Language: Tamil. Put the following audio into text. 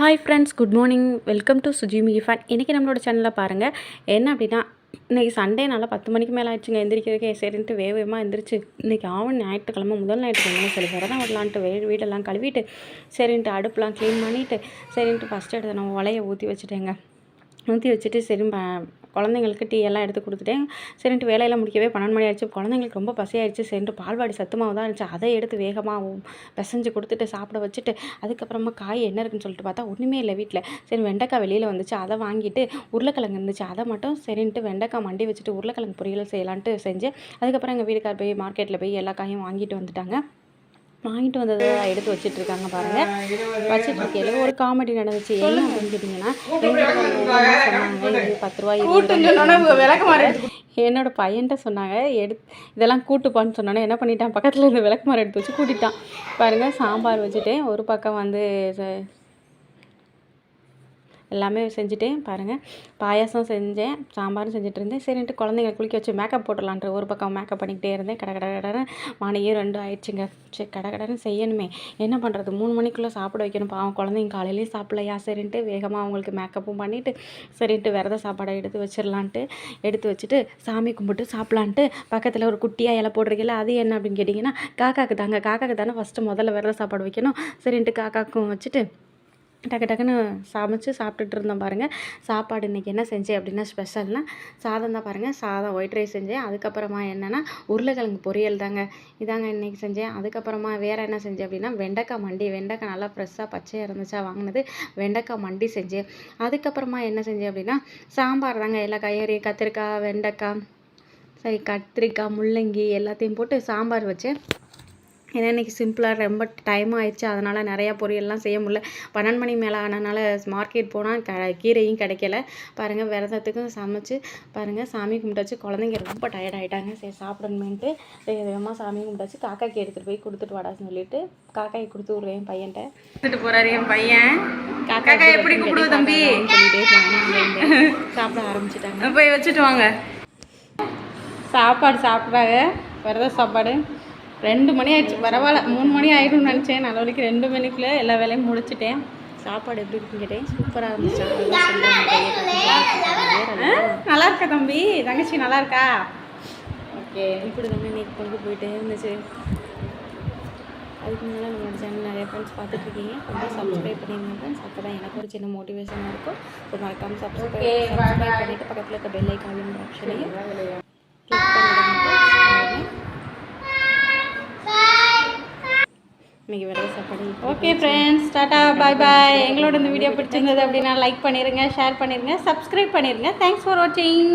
Hi friends good morning welcome to Sujimi fan இன்றைக்கி நம்மளோட சேனலில் பாருங்கள் என்ன அப்படின்னா இன்றைக்கி சண்டேனால பத்து மணிக்கு மேலே ஆயிடுச்சுங்க. எந்திரிக்கிறதுக்கே சரின்ட்டு வேக வேகமாக எந்திரிச்சு இன்றைக்கி ஆவணி ஞாயிற்றுக்கிழமை முதல் ஞாயிற்றுக்கிழமை சரி விரதம் வரலான்ட்டு வே வீடெல்லாம் கழுவிட்டு சரின்ட்டு அடுப்புலாம் க்ளீன் பண்ணிவிட்டு சரின்ட்டு ஃபஸ்ட்டு எடுத்து நம்ம உலையை ஊற்றி வச்சுட்டேங்க. ஊற்றி வச்சுட்டு சரி ப- குழந்தைங்களுக்கு டீ எல்லாம் எடுத்து கொடுத்துட்டேன் சரின்ட்டு வேலையெல்லாம் முடிக்கவே பன்னெண்டு மணி ஆயிடுச்சு. குழந்தைங்களுக்கு ரொம்ப பசியாயிடுச்சு. சரின்ட்டு பால்வாடி சத்துமாவு தான் இருந்துச்சு. அதை எடுத்து வேகமாக பிசைஞ்சு கொடுத்துட்டு சாப்பிட வச்சுட்டு அதுக்கப்புறமா காய் என்ன இருக்குன்னு சொல்லிட்டு பார்த்தா ஒன்றுமே இல்லை வீட்டில். சரி வெண்டைக்காய் வெளியில் வந்துச்சு. அதை வாங்கிட்டு உருளைக்கிழங்கு இருந்துச்சு. அதை மட்டும் சரின்ட்டு வெண்டைக்காய் மண்டி வச்சுட்டு உருளைக்கிழங்கு பொரியல் செய்யலான்ட்டு செஞ்சு அதுக்கப்புறம் எங்கள் வீட்டுக்கார் போய் மார்க்கெட்டில் போய் எல்லா காயும் வாங்கிட்டு வந்துட்டாங்க. வாங்கிட்டு வந்ததை எடுத்து வச்சிட்டு இருக்காங்க பாருங்க. வச்சிட்டு இருக்கையில ஒரு காமெடி நடந்துச்சு. என்ன அப்படின்னு கேட்டிங்கன்னா சொன்னாங்க இது பத்து ரூபாய் இருபது ரூபாய் விளக்கமாறு என்னோட பையன்கிட்ட சொன்னாங்க எடு இதெல்லாம் கூட்டுப்பான்னு சொன்னோன்னே என்ன பண்ணிட்டான்? பக்கத்தில் இருந்த விளக்குமாறு எடுத்து வச்சு கூட்டிட்டான். பாருங்கள் சாம்பார் வச்சுட்டேன் ஒரு பக்கம் வந்து எல்லாமே செஞ்சுட்டேன் பாருங்கள் பாயாசம் செஞ்சேன் சாம்பாரும் செஞ்சுட்டு இருந்தேன் சரின்ட்டு குழந்தைங்க குளிக்க வச்சு மேக்கப் போட்டுடலான்ட்டு ஒரு பக்கம் மேக்கப் பண்ணிக்கிட்டே இருந்தேன். கடை கடை கடை மணியும் ரெண்டு ஆயிடுச்சுங்க. சரி கடை கடைன்னு செய்யணுமே. என்ன பண்ணுறது மூணு மணிக்குள்ளே சாப்பிட வைக்கணும். பாவம் குழந்தைங்க காலையிலேயும் சாப்பிடலையா? சரின்ட்டு வேகமாக அவங்களுக்கு மேக்கப்பும் பண்ணிவிட்டு சரின்ட்டு விரத சாப்பாடை எடுத்து வச்சிடலான்ட்டு எடுத்து வச்சுட்டு சாமி கும்பிட்டு சாப்பிட்லான்ட்டு பக்கத்தில் ஒரு குட்டியாக இலை போடுறீங்களா அது என்ன அப்படின்னு கேட்டிங்கன்னா காக்காக்கு தாங்க. காக்காக்கு தானே ஃபஸ்ட்டு முதல்ல விரத சாப்பாடு வைக்கணும். சரின்ட்டு காக்காக்கும் வச்சுட்டு டக்கு டக்குன்னு சமைச்சு சாப்பிட்டுட்டு இருந்தோம் பாருங்கள் சாப்பாடு இன்றைக்கி என்ன செஞ்சேன் அப்படின்னா ஸ்பெஷல்னால் சாதம் தான் பாருங்கள் சாதம் ஒயிட் ரைஸ் செஞ்சேன். அதுக்கப்புறமா என்னென்னா உருளைக்கிழங்கு பொரியல் தாங்க. இதாங்க இன்றைக்கி செஞ்சேன். அதுக்கப்புறமா வேறு என்ன செஞ்சேன் அப்படின்னா வெண்டைக்காய் மண்டி. வெண்டைக்காய் நல்லா ஃப்ரெஷ்ஷாக பச்சையாக இருந்துச்சா வாங்கினது வெண்டைக்காய் மண்டி செஞ்சேன். அதுக்கப்புறமா என்ன செஞ்சேன் அப்படின்னா சாம்பார் தாங்க. எல்லா காய்கறி கத்திரிக்காய் வெண்டைக்காய் சரி கத்திரிக்காய் முள்ளங்கி எல்லாத்தையும் போட்டு சாம்பார் வச்சேன். ஏன்னா இன்றைக்கி சிம்பிளாக ரொம்ப டைம் ஆயிடுச்சு. அதனால் நிறையா பொரியல்லாம் செய்ய முடியல. பன்னெண்டு மணி மேலே ஆனனால மார்க்கெட் போனால் க கீரையும் கிடைக்கல. பாருங்கள் விரதத்துக்கும் சமைச்சு பாருங்கள் சாமி கும்பிட்டாச்சு குழந்தைங்க ரொம்ப டயர்ட் ஆகிட்டாங்க சரி சாப்பிடணுமேன்ட்டு வேக வேகமாக சாமி கும்பிட்டாச்சு காக்காக்கு எடுத்துகிட்டு போய் கொடுத்துட்டு வாடான்னு சொல்லிட்டு காக்காயை கொடுத்து விட்றேன் என் பையன்ட்ட. எடுத்துட்டு போறாரு என் பையன். காக்கா எப்படி கூப்பிடுவது தம்பி? சாப்பிட ஆரம்பிச்சிட்டாங்க. போய் வச்சுட்டு வாங்க. சாப்பாடு சாப்பிட்றாங்க. விரத சாப்பாடு. ரெண்டு மணி ஆயிடுச்சு. பரவாயில்ல. மூணு மணி ஆயிடும்னு நினச்சேன். நல்ல வரைக்கும் ரெண்டு மணிக்குள்ளே எல்லா வேலையும் முடிச்சிட்டேன். சாப்பாடு எப்படி இருக்குன்னு கேட்டேன். சூப்பராக இருந்துச்சு. நல்லா இருக்கா தம்பி? தங்கச்சி நல்லா இருக்கா? ஓகே. இப்படி தாங்க இன்னைக்கு கொண்டு போயிட்டே இருந்துச்சு. அதுக்கு முன்னால் நம்மளோட சேனல் நிறைய ஃப்ரெண்ட்ஸ் பார்த்துட்டு இருக்கீங்க. கொஞ்சம் சப்ஸ்கிரைப் பண்ணிடுங்க ஃப்ரெண்ட்ஸ் அப்போ தான் எனக்கு ஒரு சின்ன மோட்டிவேஷனாக இருக்கும். ஸோ மறக்காமல் சப்ஸ்கிரைப் சப்ஸ்கிரைப் பண்ணிவிட்டு பக்கத்தில் இருக்க பெல் ஐக்கான் ஆப்ஷனையும் இன்னைக்கு விரத சாப்பாடு okay friends tata bye bye எங்களோட இந்த வீடியோ பிடிச்சிருந்தது அப்படின்னா லைக் பண்ணிடுங்க ஷேர் பண்ணிடுங்க சப்ஸ்கிரைப் பண்ணிடுங்க தேங்க்ஸ் ஃபார் வாட்சிங்